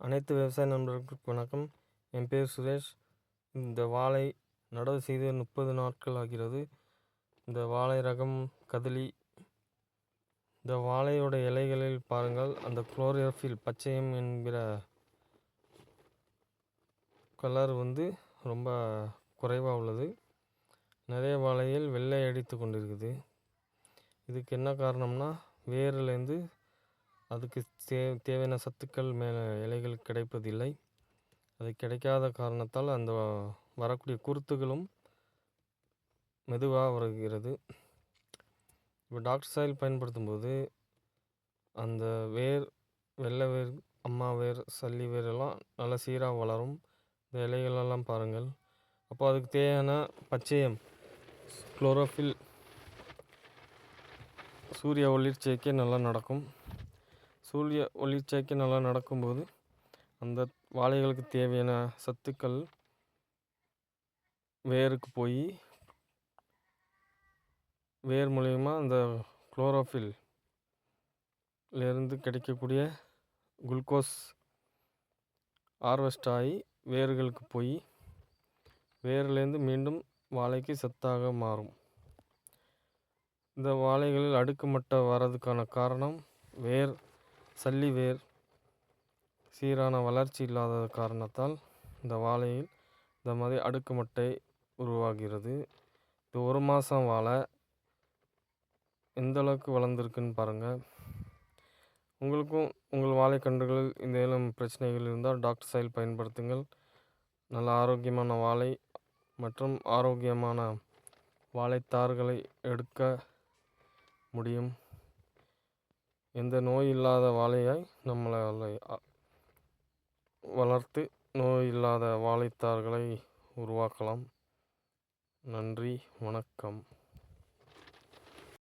அனைத்து விவசாய நண்பர்களுக்கும் வணக்கம். என் பேர் சுரேஷ். இந்த வாழை நடவு செய்து முப்பது நாட்கள் ஆகிறது. இந்த வாழை ரகம் கதலி இந்த வாழையோட இலைகளில் பாருங்கள். அந்த குளோரோஃபில் பச்சையம் என்கிற கலர் வந்து ரொம்ப குறைவாக உள்ளது. நிறைய வாழையில் வெள்ளை அடித்து கொண்டிருக்குது. இதுக்கு என்ன காரணம்னா வேர்லேருந்து அதுக்கு தே தேவையான சத்துக்கள் மேலே இலைகள் கிடைப்பதில்லை. அது கிடைக்காத காரணத்தால் அந்த வரக்கூடிய குருத்துகளும் மெதுவாக வருகிறது. இப்போ டாக்டர் சாயில் பயன்படுத்தும் போது அந்த வேர் வெள்ளை வேர் அம்மா வேர் சல்லி வேர் எல்லாம் நல்லா சீராக வளரும். இந்த இலைகளெல்லாம் பாருங்கள். அப்போ அதுக்கு தேவையான பச்சையம் குளோரோஃபில் சூரிய ஒளிர்ச்சேர்க்கை நல்லா நடக்கும். சூரிய ஒளிச்சேர்க்கை நல்லா நடக்கும்போது அந்த வாழைகளுக்கு தேவையான சத்துக்கள் வேருக்கு போய் வேர் மூலயமா அந்த குளோரோஃபில்லேருந்து கிடைக்கக்கூடிய குளுக்கோஸ் ஹார்வெஸ்ட் ஆகி வேர்களுக்கு போய் வேர்லேருந்து மீண்டும் வாழைக்கு சத்தாக மாறும். இந்த வாழைகளில் அடுக்குமட்டை வர்றதுக்கான காரணம் வேர். சல்லி வேர் சீரான வளர்ச்சி இல்லாத காரணத்தால் இந்த வாழையில் இந்த மாதிரி அடுக்குமட்டை உருவாகிறது. இது ஒரு மாதம் வாழை எந்த அளவுக்கு வளர்ந்துருக்குன்னு பாருங்கள் உங்களுக்கும் உங்கள் வாழைக்கன்றுகளில் இந்த ஏலம் பிரச்சனைகள் இருந்தால் டாக்டர் சைல் பயன்படுத்துங்கள். நல்ல ஆரோக்கியமான வாழை மற்றும் ஆரோக்கியமான வாழைத்தார்களை எடுக்க முடியும். எந்த நோய் இல்லாத வாழையாய் நம்மளை வளர்த்து நோய் இல்லாத வாழைத்தார்களை உருவாக்கலாம். நன்றி வணக்கம்.